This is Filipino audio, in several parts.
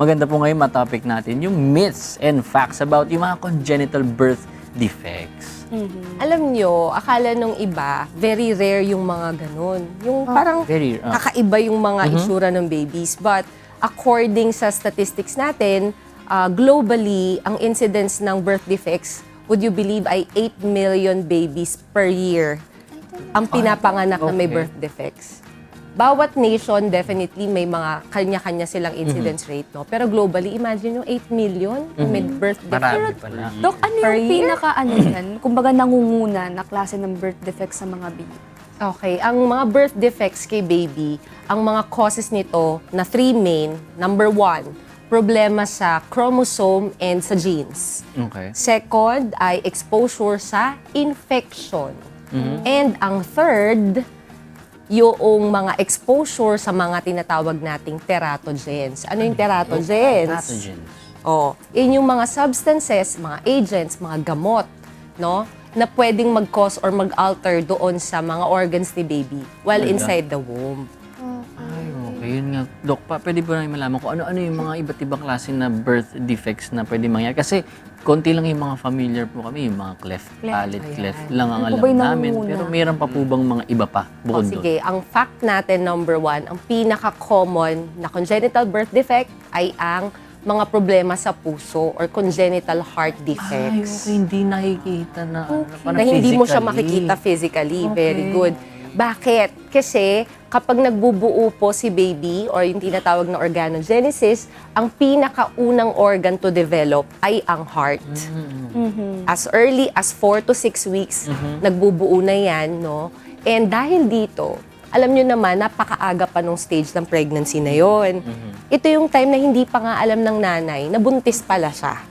maganda po ngayon matopic natin yung myths and facts about yung mga congenital birth defects. Alam nyo, akala nung iba, very rare yung mga ganun. Yung parang Very, uh, kakaiba yung mga itsura ng babies. But according sa statistics natin, uh, globally, ang incidence ng birth defects, would you believe, ay 8 million babies per year ang pinapanganak na may okay. birth defects. Bawat nation, definitely, may mga kanya-kanya silang incidence rate. No? Pero globally, imagine yung 8 million na may birth marami defects. pala. Dok, ano Per yung year? pinaka ano yan? Kumbaga nangunguna na klase ng birth defects sa mga baby. Okay, ang mga birth defects kay baby, ang mga causes nito na three main. Number one, problema sa chromosome and sa genes. Okay. Second ay exposure sa infection. And ang third, yung mga exposure sa mga tinatawag nating teratogens. Ano yung teratogens? Pathogens. Oh, yun yung mga substances, mga agents, mga gamot, no? Na pwedeng mag-cause or mag-alter doon sa mga organs ni baby while inside the womb. Ay, okay. Yun nga. Dok, pa, pwede ba namin malaman kung ano-ano yung mga iba't ibang klase na birth defects na pwede mangyari? Kasi konti lang yung mga familiar po kami, yung mga cleft Cleft. palate, Ayan. cleft lang ang Ano alam po ba yung namin. nangunguna? Pero mayroon pa po bang mga iba pa O bukod doon? sige, ang fact natin, number one, ang pinaka-common na congenital birth defect ay ang mga problema sa puso or congenital heart Ay, defects. okay. Hindi nakikita na, ano, parang na hindi mo siya physically. makikita physically. Very Okay. good. Bakit? Kasi kapag nagbubuo po si baby or yung tinatawag na organogenesis, ang pinakaunang organ to develop ay ang heart. As early as 4 to 6 weeks, nagbubuo na yan, no? And dahil dito, alam nyo naman, napakaaga pa nung stage ng pregnancy na yon. Ito yung time na hindi pa nga alam ng nanay na buntis pala siya.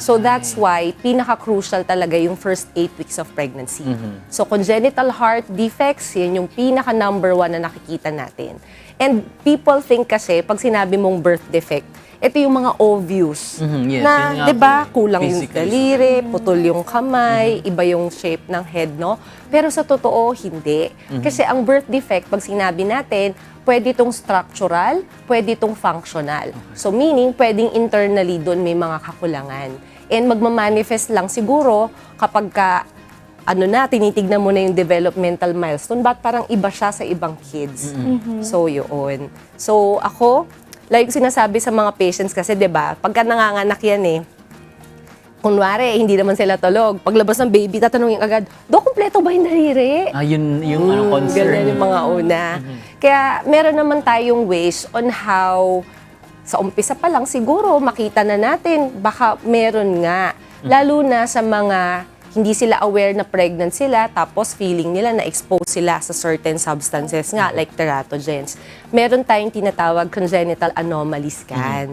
So that's why, pinaka-crucial talaga yung first 8 weeks of pregnancy. So congenital heart defects, yan yung pinaka-number one na nakikita natin. And people think kasi, pag sinabi mong birth defect, ito yung mga obvious. Mhm, yes, na, di ba, kulang yung daliri, putol yung kamay, iba yung shape ng head, no? Pero sa totoo, hindi. Kasi ang birth defect, pag sinabi natin, pwede itong structural, pwede itong functional. So meaning, pwedeng internally doon may mga kakulangan. And magmamanifest lang siguro kapag ka, ano na, tinitignan mo na yung developmental milestone, ba't parang iba siya sa ibang kids? So, yun. So, ako, like sinasabi sa mga patients kasi, di ba, pagka nanganganak yan eh, kunwari, hindi naman sila tulog. Paglabas ng baby, tatanungin agad, Do, kumpleto ba yung daliri? Ah, yun yung ano, concern. Ganyan yung mga una. Kaya meron naman tayong ways on how sa umpisa pa lang siguro makita na natin baka meron nga. Lalo na sa mga hindi sila aware na pregnant sila tapos feeling nila na expose sila sa certain substances nga like teratogens. Meron tayong tinatawag congenital anomaly scan.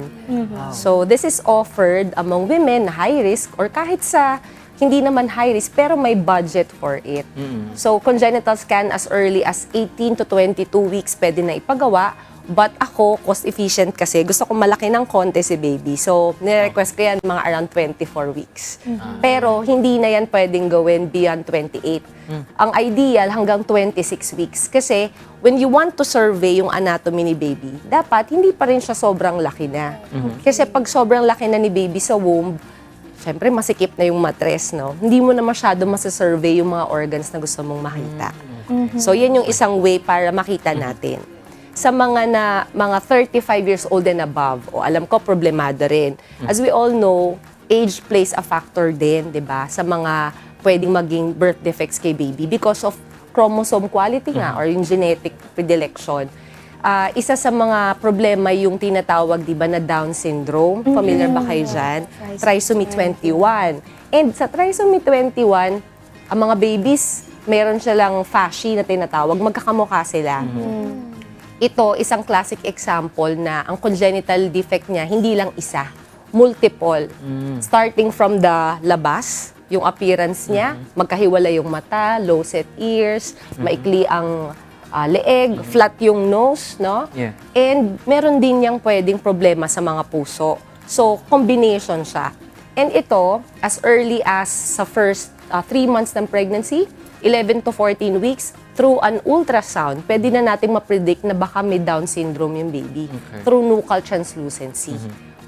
So this is offered among women na high risk or kahit sa hindi naman high risk pero may budget for it. So congenital scan as early as 18 to 22 weeks pwede na ipagawa. But ako, cost efficient kasi gusto ko malaki ng konti si baby. So, nire-request ko yan mga around 24 weeks. Pero hindi na yan pwedeng gawin beyond 28. Ang ideal hanggang 26 weeks. Kasi when you want to survey yung anatomy ni baby, dapat hindi pa rin siya sobrang laki na. Kasi pag sobrang laki na ni baby sa womb, Siyempre, masikip na yung matres, no? Hindi mo na masyado masasurvey yung mga organs na gusto mong makita. So, yan yung isang way para makita natin. Sa mga na mga 35 years old and above, o alam ko problemado rin. As we all know, age plays a factor din, 'di ba? Sa mga pwedeng maging birth defects kay baby because of chromosome quality nga or yung genetic predilection. Ah, isa sa mga problema yung tinatawag, di ba, na Down syndrome. Familiar ba kayo dyan? Trisomy 21. And sa trisomy 21, ang mga babies, meron silang fasci na tinatawag, magkakamukha sila. Ito, isang classic example na ang congenital defect niya, hindi lang isa, multiple. Starting from the labas, yung appearance niya, magkahiwala yung mata, low set ears, maikli ang ah, leeg, flat yung nose, no? Yeah. And meron din niyang pwedeng problema sa mga puso. So, combination siya. And ito, as early as sa first 3 months ng pregnancy, 11 to 14 weeks, through an ultrasound, pwede na natin ma-predict na baka may Down syndrome yung baby through nuchal translucency.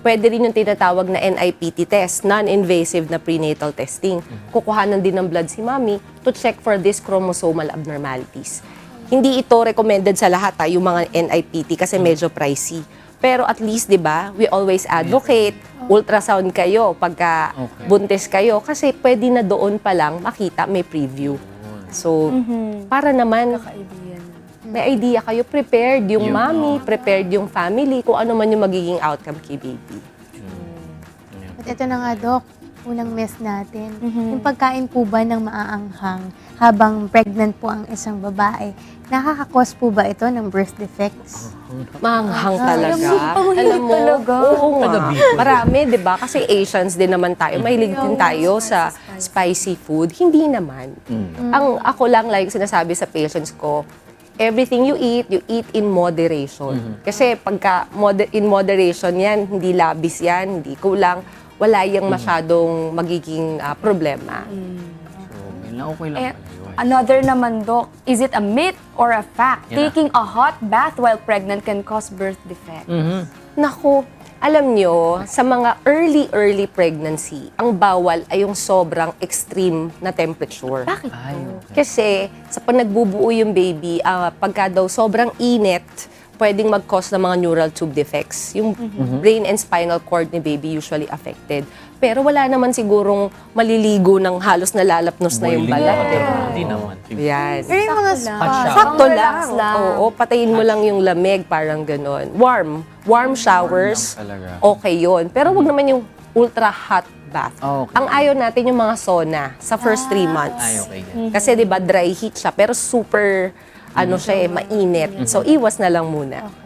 pwede rin yung tinatawag na NIPT test, non-invasive na prenatal testing. Kukuhanan din ng blood si mami to check for these chromosomal abnormalities. Hindi ito recommended sa lahat ha, yung mga NIPT kasi medyo pricey. Pero at least, di ba, we always advocate, ultrasound kayo pagka Okay. buntis kayo kasi pwede na doon pa lang makita may preview. So, para naman may idea kayo, prepared yung Yung- mommy, prepared yung family, kung ano man yung magiging outcome kay baby. At ito na nga, Dok, unang miss natin. Mhm. Yung pagkain po ba ng maaanghang habang pregnant po ang isang babae, nakakakos po ba ito ng birth defects? Manghang Ah, talaga. alam mo, talaga. oo nga. Taga Bicol. Marami, di ba? Kasi Asians din naman tayo. Mahilig din tayo sa spicy food. Hindi naman. Ang ako lang like sinasabi sa patients ko, everything you eat, you eat in moderation. Kasi pagka moder- in moderation yan, hindi labis yan, hindi kulang, wala yung masyadong magiging ah, problema. So, yun lang, okay lang Eh, pala yun. another naman, Doc, is it a myth or a fact? Yeah. Taking a hot bath while pregnant can cause birth defect. Mhm. Naku, alam nyo, sa mga early, early pregnancy, ang bawal ay yung sobrang extreme na temperature. Bakit Ay, okay. Kasi sa pag nagbubuo yung baby, ah, pagka daw sobrang init, pwedeng mag-cause ng mga neural tube defects. Yung brain and spinal cord ni baby usually affected. Pero wala naman sigurong maliligo ng halos nalalapnos na yung balat. ba? Hindi naman. Yan. Pero yung mga Sakto spa, Hot shower. Sakto Pang lang. relax lang. Oo, patayin mo lang yung lamig, parang ganon. Warm. Warm showers, lang talaga. okay yon. Pero wag naman yung ultra hot bath. Ah, okay. Ang ayaw natin yung mga sauna sa first three months. Ay, okay. yan. Kasi 'di ba dry heat siya pero super ano siya eh, mainit. So iwas na lang muna.